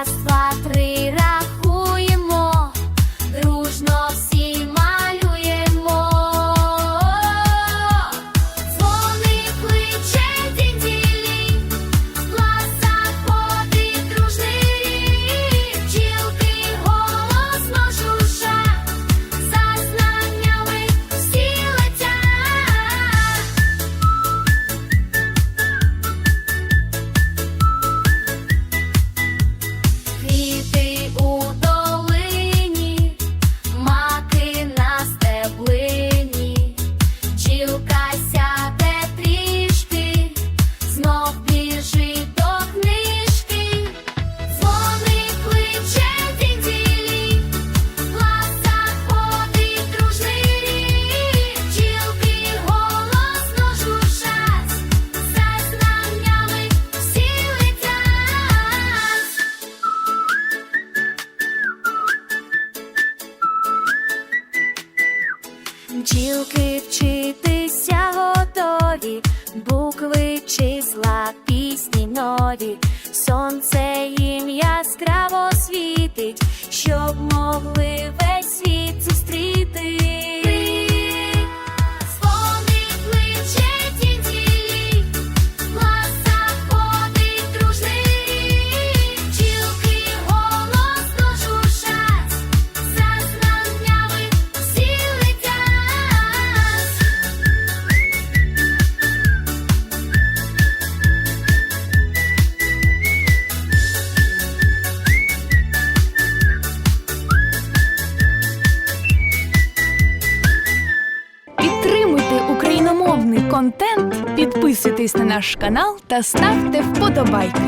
as flores. Бджілки вчитися готові, букви, числа, пісні нові, сонце їм яскраво світить, щоб могли. контент, підписуйтесь на наш канал та ставте вподобайки.